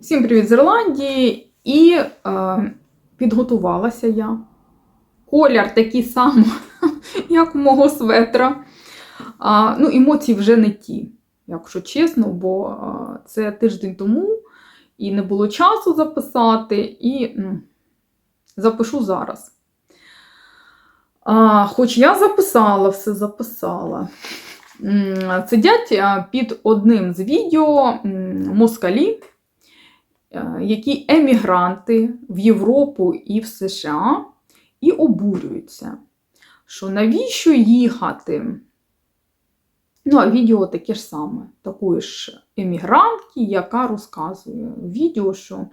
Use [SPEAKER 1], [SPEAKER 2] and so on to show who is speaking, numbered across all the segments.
[SPEAKER 1] Всім привіт з Ірландії! І е, підготувалася я. Колір такий самий, як у мого светра. А, ну, емоції вже не ті, якщо чесно, бо а, це тиждень тому і не було часу записати, і м, запишу зараз. А, хоч я записала, все записала. Сидять під одним з відео москалі, е, які емігранти в Європу і в США, і обурюються, що навіщо їхати? Ну, а відео таке ж саме, такої ж емігрантки, яка розказує відео, що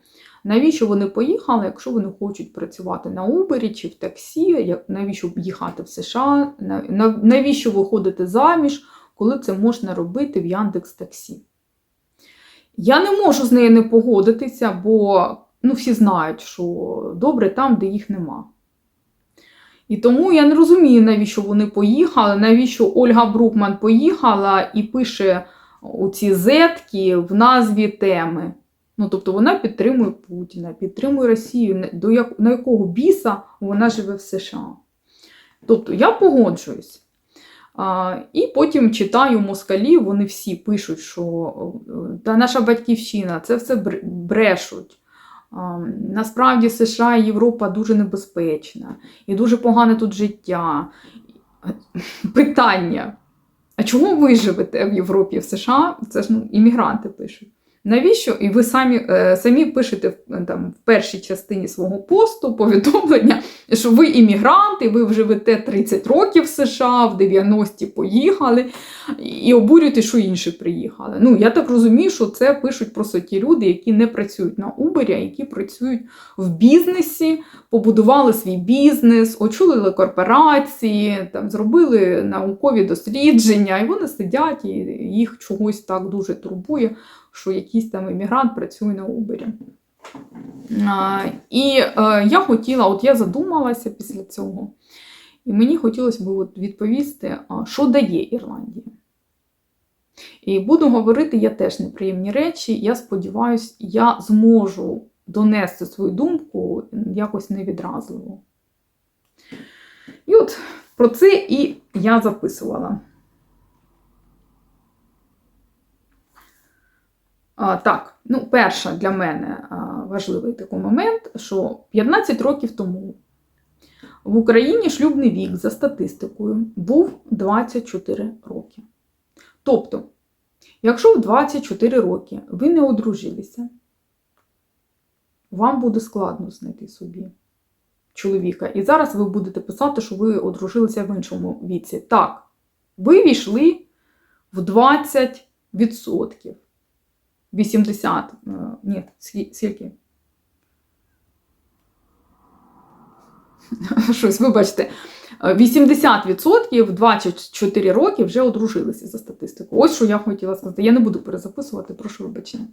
[SPEAKER 1] навіщо вони поїхали, якщо вони хочуть працювати на Uber чи в таксі, навіщо їхати в США, на- на- навіщо виходити заміж, коли це можна робити в Яндекс Таксі. Я не можу з нею не погодитися, бо ну, всі знають, що добре там, де їх нема. І тому я не розумію, навіщо вони поїхали, навіщо Ольга Брукман поїхала і пише оці зетки в назві теми. Ну, тобто вона підтримує Путіна, підтримує Росію, до як, на якого біса вона живе в США. Тобто я погоджуюсь. І потім читаю москалів, вони всі пишуть, що е, та наша батьківщина, це все бр- брешуть. Насправді США і Європа дуже небезпечна і дуже погане тут життя. Питання: а чому ви живете в Європі, в США? Це ж ну, іммігранти пишуть. Навіщо? І ви самі, е, самі пишете в- там, в першій частині свого посту повідомлення, що ви іммігранти, ви живете 30 років в США, в 90-ті поїхали, і обурюєте, що інші приїхали. Ну, я так розумію, що це пишуть просто ті люди, які не працюють на Uber, а які працюють в бізнесі, побудували свій бізнес, очолили корпорації, там, зробили наукові дослідження, і вони сидять, і їх чогось так дуже турбує, що якийсь там іммігрант працює на Uber. І е, я хотіла, от я задумалася після цього, і мені хотілося б от відповісти, що дає Ірландія. І буду говорити я теж неприємні речі. Я сподіваюся, я зможу донести свою думку якось невідразливо. І от про це і я записувала. А, так, ну, перша для мене важливий такий момент, що 15 років тому в Україні шлюбний вік за статистикою був 24 роки. Тобто, якщо в 24 роки ви не одружилися, вам буде складно знайти собі чоловіка. І зараз ви будете писати, що ви одружилися в іншому віці. Так, ви війшли в 20%. 80. е, Ні, скільки? Щось, вибачте. Е, 80% в 24 роки вже одружилися за статистику. Ось що я хотіла сказати. Я не буду перезаписувати, прошу вибачення.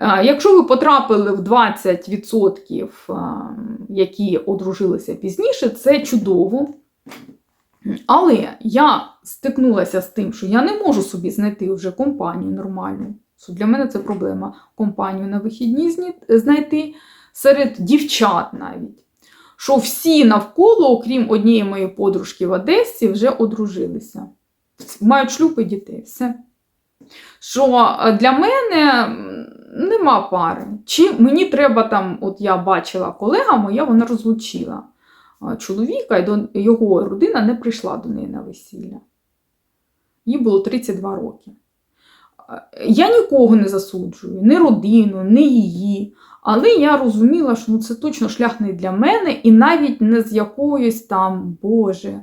[SPEAKER 1] Е, Якщо ви потрапили в 20%, е, які одружилися пізніше, це чудово. Але я стикнулася з тим, що я не можу собі знайти вже компанію нормальну. Для мене це проблема. Компанію на вихідні знайти серед дівчат навіть. Що всі навколо, окрім однієї моєї подружки в Одесі, вже одружилися. Мають шлюб і дітей. Все. Що для мене нема пари. Чи мені треба там, от я бачила колега моя, вона розлучила чоловіка, і до його родина не прийшла до неї на весілля. Їй було 32 роки. Я нікого не засуджую, ні родину, ні її. Але я розуміла, що ну, це точно шлях не для мене, і навіть не з якоїсь там, Боже,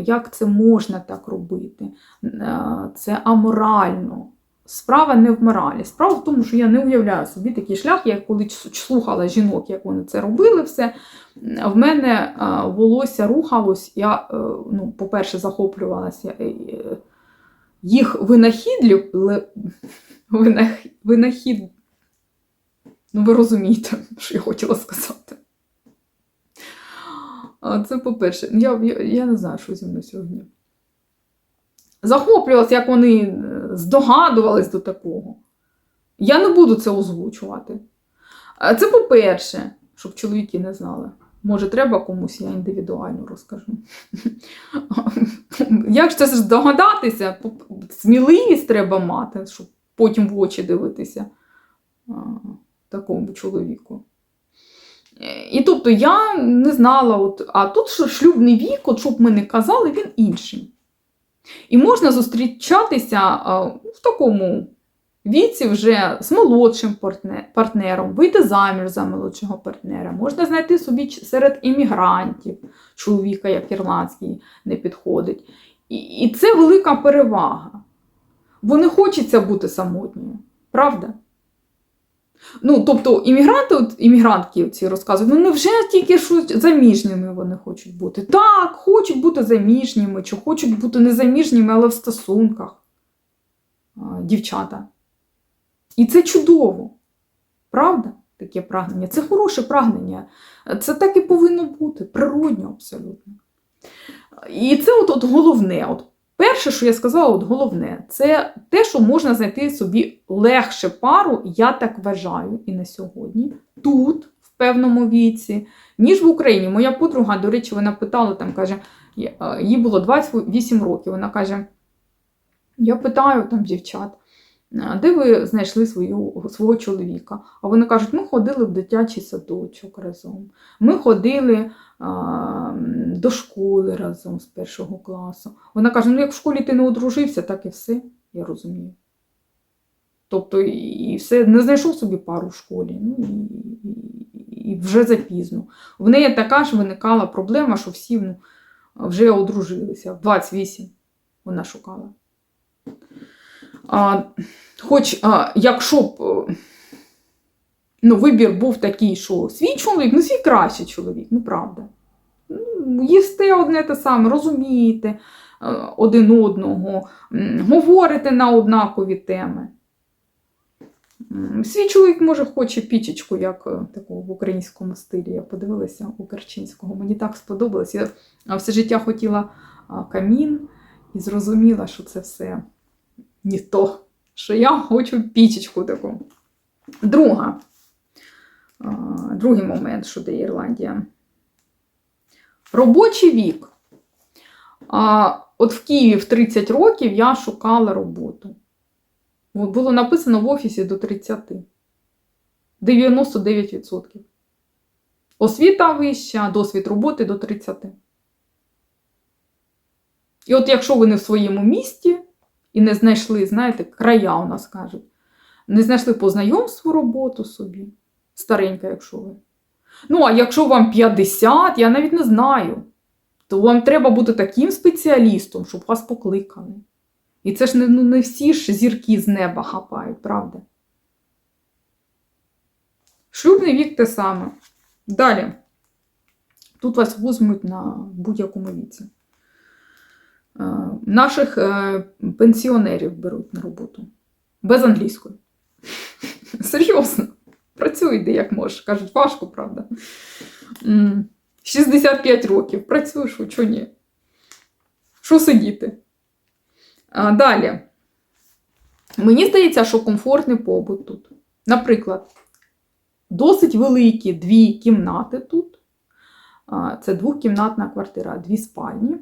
[SPEAKER 1] як це можна так робити? Е, Це аморально. Справа не в моралі. Справа в тому, що я не уявляю собі такий шлях. Я коли слухала жінок, як вони це робили, все, в мене е, волосся рухалось. Я, е, ну, по-перше, захоплювалася їх винахідлю, винах, винахід. Ну, ви розумієте, що я хотіла сказати. А Це по-перше, я, я, я не знаю, що зі мною сьогодні. Захоплювалася, як вони е, здогадувались до такого. Я не буду це озвучувати. А Це по-перше, щоб чоловіки не знали. Може, треба комусь, я індивідуально розкажу. Як це здогадатися? Сміливість треба мати, щоб потім в очі дивитися такому чоловіку. І тобто я не знала, от, а тут шлюбний вік, от щоб ми не казали, він інший. І можна зустрічатися в такому віці вже з молодшим партнером, вийти заміж за молодшого партнера. Можна знайти собі серед іммігрантів чоловіка, як ірландський, не підходить. І, це велика перевага. Бо не хочеться бути самотньою, правда? Ну, тобто, іммігранти, от, іммігрантки ці розказують, ну невже тільки що заміжніми вони хочуть бути? Так, хочуть бути заміжніми, чи хочуть бути незаміжніми, але в стосунках дівчата. І це чудово. Правда? Таке прагнення. Це хороше прагнення. Це так і повинно бути, природньо абсолютно. І це от, от головне. От перше, що я сказала, от головне, це те, що можна знайти собі легше пару, я так вважаю, і на сьогодні, тут, в певному віці, ніж в Україні. Моя подруга, до речі, вона питала, там каже, е, їй було 28 років. Вона каже: я питаю там дівчат. «А Де ви знайшли свою, свого чоловіка? А вони кажуть, ми ходили в дитячий садочок разом. Ми ходили а, до школи разом з першого класу. Вона каже: ну як в школі ти не одружився, так і все. Я розумію. Тобто, і все, не знайшов собі пару в школі, ну і, і вже запізно. В неї така ж виникала проблема, що всі ну, вже одружилися. В 28 вона шукала. А, хоч а, якщо б е, ну, вибір був такий, що свій чоловік, ну свій кращий чоловік, ну правда. Ну, їсте одне те саме, розумієте е, один одного, говорите на однакові теми. Свій чоловік, може, хоче пічечку, як е, таку в українському стилі. Я подивилася у Керчинського. Мені так сподобалось. Я все життя хотіла камін і зрозуміла, що це все не то, що я хочу пічечку таку. Друга. Другий момент, що дає Ірландія. Робочий вік. От в Києві в 30 років я шукала роботу. Було написано в офісі до 30. 99%. Освіта вища, досвід роботи до 30. І от якщо ви не в своєму місті і не знайшли, знаєте, края у нас кажуть, не знайшли по знайомству роботу собі, старенька, якщо ви. Ну, а якщо вам 50, я навіть не знаю, то вам треба бути таким спеціалістом, щоб вас покликали. І це ж не, ну, не всі ж зірки з неба хапають, правда? Шлюбний вік те саме. Далі. Тут вас візьмуть на будь-якому віці. Е, Наших е, пенсіонерів беруть на роботу. Без англійської. Серйозно. Працюй де як можеш. Кажуть, важко, правда. 65 років. Працюєш, чого ні? Що сидіти? А, далі. Мені здається, що комфортний побут тут. Наприклад, досить великі дві кімнати тут. Це двохкімнатна квартира, дві спальні.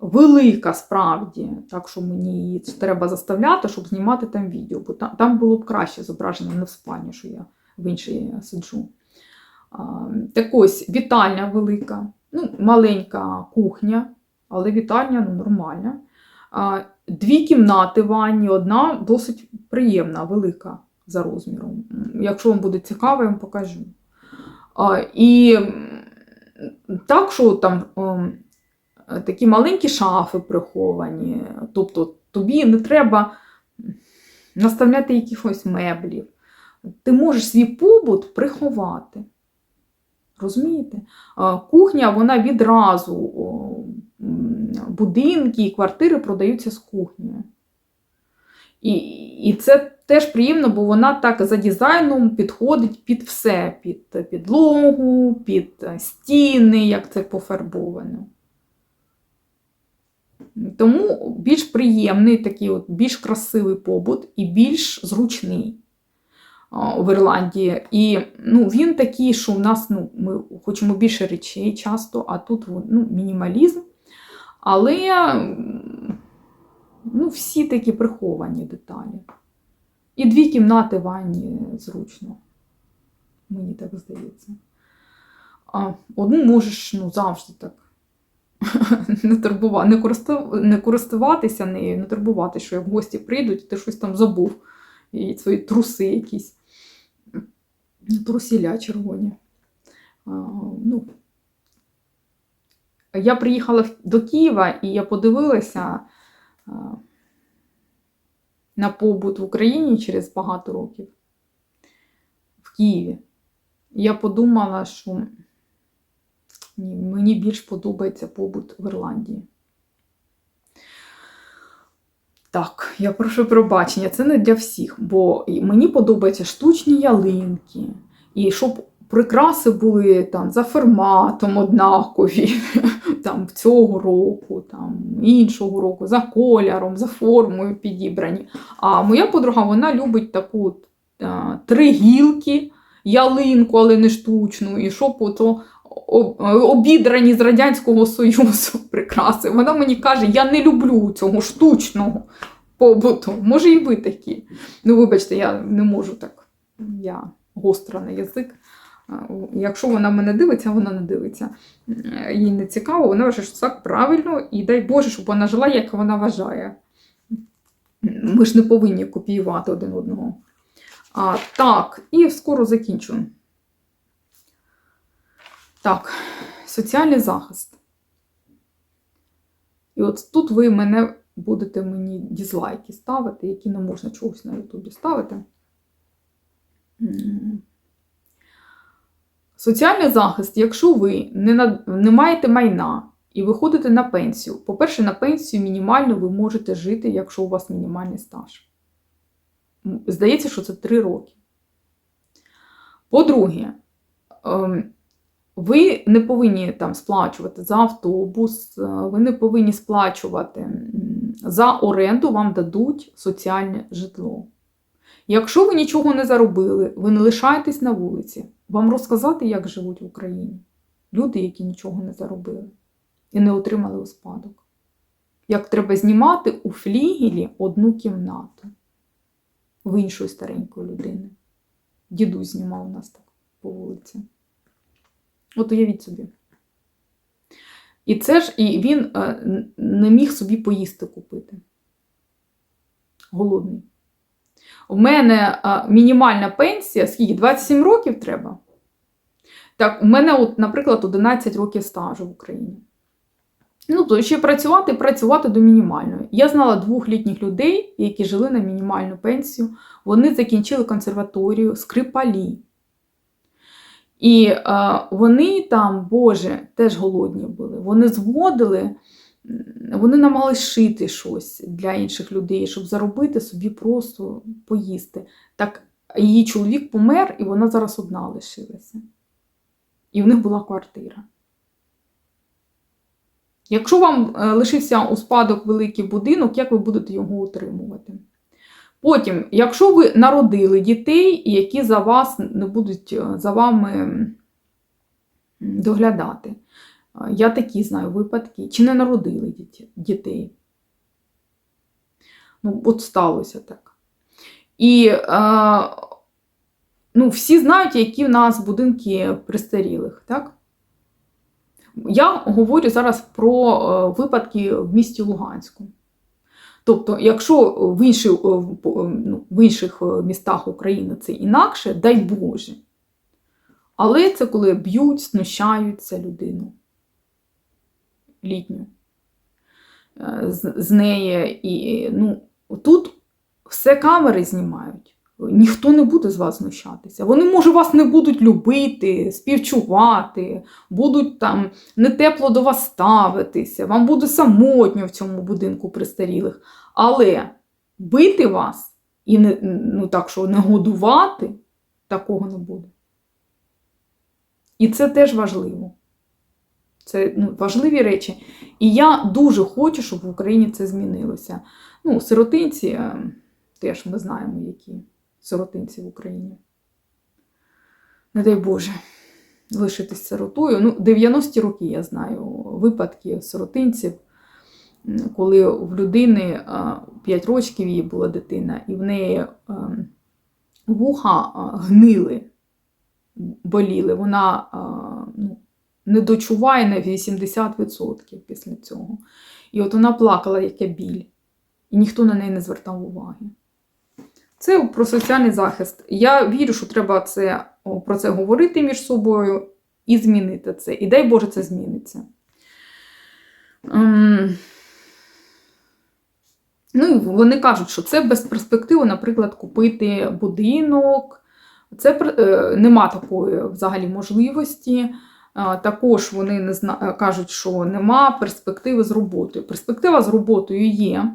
[SPEAKER 1] Велика справді, так що мені її треба заставляти, щоб знімати там відео, бо там, було б краще зображення, не в спальні, що я в іншій сиджу. А, Так ось вітальня велика, ну, маленька кухня, але вітальня ну, нормальна. Дві кімнати ванні, одна досить приємна, велика за розміром. Якщо вам буде цікаво, я вам покажу. І так, що там ем, такі маленькі шафи приховані. Тобто тобі не треба наставляти якихось меблів. Ти можеш свій побут приховати. Розумієте? Кухня, вона відразу будинки і квартири продаються з кухнею. І, і це теж приємно, бо вона так за дизайном підходить під все, під підлогу, під стіни, як це пофарбовано. Тому більш приємний, такий от, більш красивий побут і більш зручний. в Ірландії. І ну, він такий, що в нас ну, ми хочемо більше речей часто, а тут ну, мінімалізм. Але ну, всі такі приховані деталі. І дві кімнати ванні зручно. Мені так здається. Одну можеш ну, завжди так не турбувати, не, користу- не користуватися нею, не турбувати, що як гості прийдуть, ти щось там забув. І свої труси якісь. Трусіля червоні. А, ну. Я приїхала до Києва і я подивилася а, на побут в Україні через багато років в Києві. Я подумала, що ні, мені більш подобається побут в Ірландії. Так, я прошу пробачення, це не для всіх, бо мені подобаються штучні ялинки, і щоб прикраси були там за форматом однакові, там цього року, там іншого року, за кольором, за формою підібрані. А моя подруга вона любить таку е, три гілки, ялинку, але не штучну, і щоб ото обідрані з Радянського Союзу прикраси. Вона мені каже, я не люблю цього штучного побуту. Може, і ви такі. Ну, вибачте, я не можу так. Я гостра на язик. Якщо вона мене дивиться, вона не дивиться. Їй не цікаво, вона вважає, що так правильно, і дай Боже, щоб вона жила, як вона вважає. Ми ж не повинні копіювати один одного. А, так, і скоро закінчу. Так, соціальний захист. І от тут ви мене будете мені дізлайки ставити, які не можна чогось на Ютубі ставити. Соціальний захист, якщо ви не, на, не маєте майна і виходите на пенсію, по-перше, на пенсію мінімально ви можете жити, якщо у вас мінімальний стаж. Здається, що це 3 роки. По-друге, ем, ви не повинні там сплачувати за автобус, е, ви не повинні сплачувати за оренду, вам дадуть соціальне житло. Якщо ви нічого не заробили, ви не лишаєтесь на вулиці, вам розказати, як живуть в Україні люди, які нічого не заробили і не отримали у спадок. Як треба знімати у флігелі одну кімнату в іншої старенької людини. Дідусь знімав нас так по вулиці. От уявіть собі. І це ж і він е, не міг собі поїсти купити. Голодний. У мене е, мінімальна пенсія, скільки? 27 років треба. Так, у мене, от, наприклад, 11 років стажу в Україні. Ну, то ще працювати, працювати до мінімальної. Я знала двох літніх людей, які жили на мінімальну пенсію. Вони закінчили консерваторію, скрипалі. І е, вони там, Боже, теж голодні були. Вони зводили, вони намагались шити щось для інших людей, щоб заробити собі просто поїсти. Так її чоловік помер, і вона зараз одна лишилася. І в них була квартира. Якщо вам е, лишився у спадок великий будинок, як ви будете його утримувати? Потім, якщо ви народили дітей, які за вас не будуть е, за вами доглядати. Е, Я такі знаю випадки, чи не народили дітей. Ну, от сталося так. І е, ну, всі знають, які в нас будинки престарілих, так? Я говорю зараз про е, випадки в місті Луганську. Тобто, якщо в, інші, е, е, ну, в інших е, містах України це інакше, дай Боже. Але це коли б'ють, знущаються людину літню з, з неї. І, ну, тут все камери знімають. Ніхто не буде з вас знущатися. Вони, може, вас не будуть любити, співчувати, будуть там не тепло до вас ставитися, вам буде самотньо в цьому будинку престарілих. Але бити вас і не, ну, так, що не годувати, такого не буде. І це теж важливо. Це ну, важливі речі. І я дуже хочу, щоб в Україні це змінилося. Ну, сиротинці е, теж ми знаємо, які. Сиротинців в Україні. Не дай Боже, лишитись сиротою. Ну, 90-ті роки я знаю випадки сиротинців, коли в людини 5 років її була дитина, і в неї ем, вуха гнили, боліли. Вона ну, не дочуває на 80% після цього. І от вона плакала, яке біль, і ніхто на неї не звертав уваги. Це про соціальний захист. Я вірю, що треба це, про це говорити між собою і змінити це. І дай Боже, це зміниться. Ем, Ну, і вони кажуть, що це без перспективи, наприклад, купити будинок. Це е, нема такої взагалі можливості. А, Також вони не зна... е, кажуть, що нема перспективи з роботою. Перспектива з роботою є.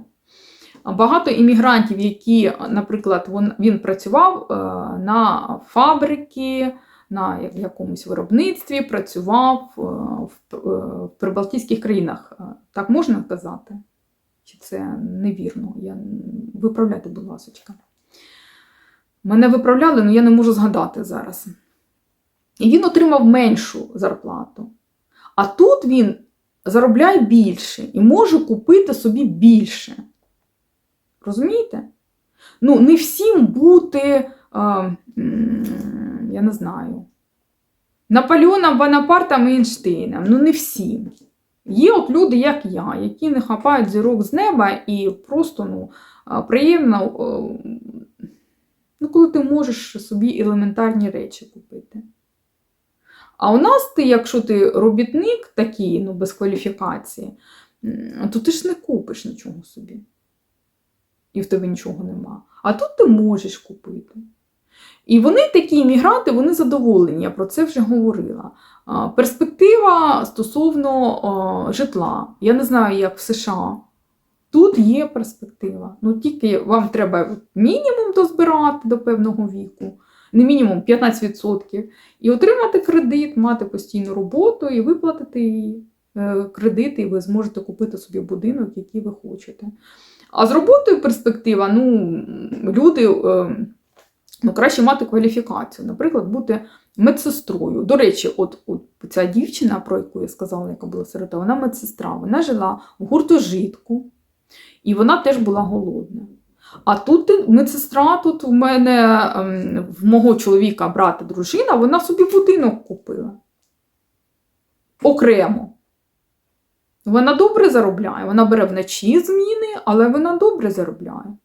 [SPEAKER 1] Багато іммігрантів, які, наприклад, він, він працював е, на фабрики, на якомусь виробництві, працював е, в, е, в прибалтійських країнах. Так можна казати? Чи це невірно? Я... Виправляйте, будь ласка. Мене виправляли, але я не можу згадати зараз. І він отримав меншу зарплату. А тут він заробляє більше і може купити собі більше. Розумієте? Ну, не всім бути, а, я не знаю, Наполеоном Бонапартом і Ейнштейном. Ну, не всім. Є от люди, як я, які не хапають зірок з неба і просто ну, приємно, ну, коли ти можеш собі елементарні речі купити. А у нас ти, якщо ти робітник такий, ну, без кваліфікації, то ти ж не купиш нічого собі. І в тебе нічого нема. А тут ти можеш купити. І вони, такі іммігранти, вони задоволені, я про це вже говорила. Перспектива стосовно житла. Я не знаю, як в США. Тут є перспектива. Ну, тільки вам треба мінімум дозбирати до певного віку, не мінімум 15%, і отримати кредит, мати постійну роботу і виплатити її, е, кредит, і ви зможете купити собі будинок, який ви хочете. А з роботою перспектива, ну, люди. е, Ну, краще мати кваліфікацію, наприклад, бути медсестрою. До речі, от, от ця дівчина, про яку я сказала, яка була сирота, вона медсестра, вона жила в гуртожитку, і вона теж була голодна. А тут медсестра, тут у мене ем, в мого чоловіка, брата, дружина, вона собі будинок купила. Окремо. Вона добре заробляє. Вона бере вночі зміни, але вона добре заробляє.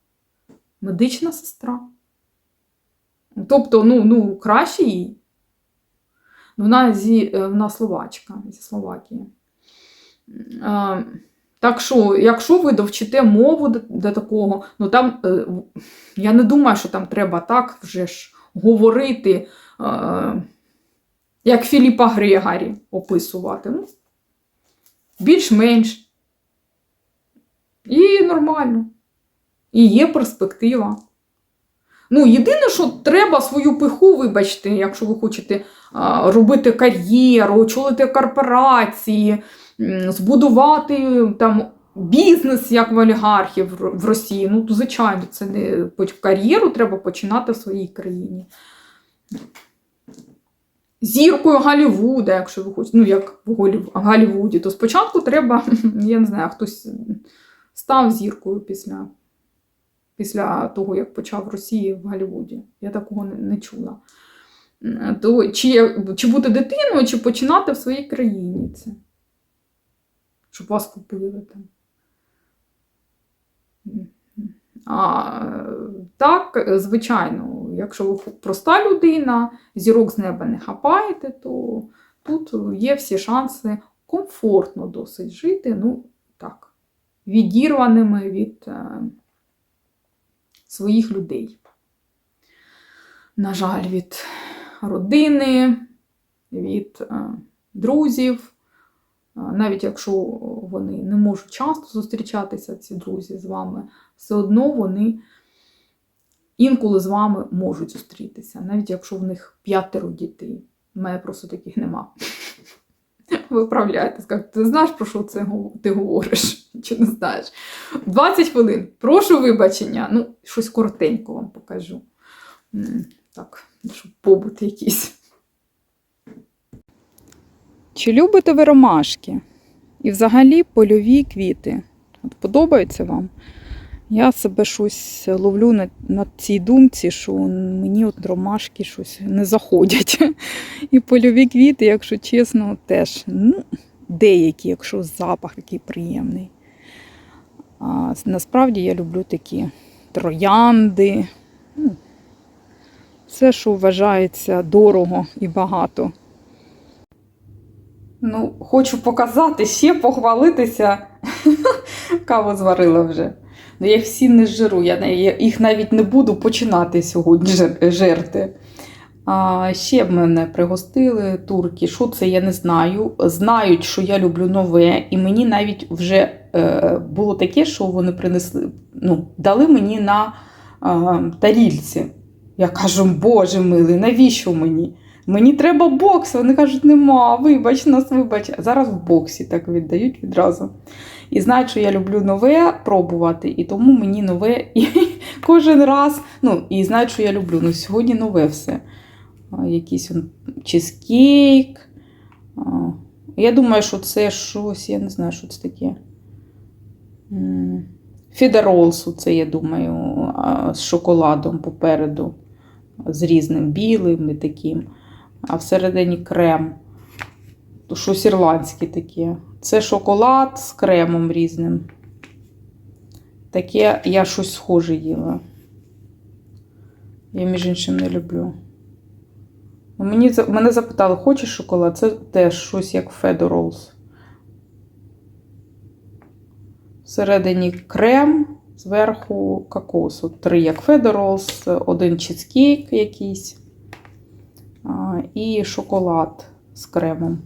[SPEAKER 1] Медична сестра. Тобто, ну, ну краще їй. Вона, зі, е, вона словачка зі Словакії. Е, так що, якщо ви довчите мову до такого, ну там е, я не думаю, що там треба так вже ж говорити, е, як Філіпа Грегарі описувати. Ну, більш-менш. І нормально. І є перспектива. Ну, єдине, що треба свою пиху, вибачте, якщо ви хочете робити кар'єру, очолити корпорації, збудувати там бізнес, як в олігархів в Росії. Ну, то, звичайно, це не кар'єру треба починати в своїй країні. Зіркою Голлівуда, якщо ви хочете, ну як в Голлівуді, то спочатку треба, я не знаю, хтось став зіркою після після того, як почав Росії в Голлівуді. Я такого не, не чула. То чи, чи бути дитиною, чи починати в своїй країні це? Щоб вас купили там. А, так, звичайно, якщо ви проста людина, зірок з неба не хапаєте, то тут є всі шанси комфортно досить жити, ну так, відірваними від. е, своїх людей. На жаль, від родини, від е, друзів. Е, Навіть якщо вони не можуть часто зустрічатися, ці друзі з вами, все одно вони інколи з вами можуть зустрітися, навіть якщо в них п'ятеро дітей. У мене просто таких нема. Виправляйте, скажете, ти знаєш, про що це ти говориш? Чи не знаєш? 20 хвилин. Прошу вибачення. Ну, щось коротенько вам покажу. Так, щоб побут якийсь. Чи любите ви ромашки? І взагалі польові квіти? От подобається вам? Я себе щось ловлю на, на цій думці, що мені от ромашки щось не заходять. І польові квіти, якщо чесно, теж ну, деякі, якщо запах такий приємний. А насправді я люблю такі троянди. Ну, все, що вважається дорого і багато. Ну, хочу показати, ще похвалитися. Каву зварила вже. Ну, я всі не жиру, я, їх навіть не буду починати сьогодні жер- жерти. А, ще б мене пригостили турки. Що це, я не знаю. Знають, що я люблю нове, і мені навіть вже е, було таке, що вони принесли, ну, дали мені на е, тарільці. Я кажу, Боже милий, навіщо мені? Мені треба бокс. Вони кажуть, нема, вибач нас, вибач. Зараз в боксі так віддають відразу. І знають, що я люблю нове пробувати, і тому мені нове і кожен раз. Ну, і знають, що я люблю. Ну, сьогодні нове все. Якийсь он чизкейк. Я думаю, що це щось, я не знаю, що це таке. Фідеролсу, це, я думаю, з шоколадом попереду, з різним білим і таким. А всередині крем. Щось ірландське таке. Це шоколад з кремом різним. Таке я щось схоже їла. Я, між іншим, не люблю. Ну, Мені, мене запитали, хочеш шоколад? Це теж щось як Федо Роллс. Всередині крем, зверху кокосу. Три як Федо Роллс, один чизкейк якийсь і шоколад з кремом.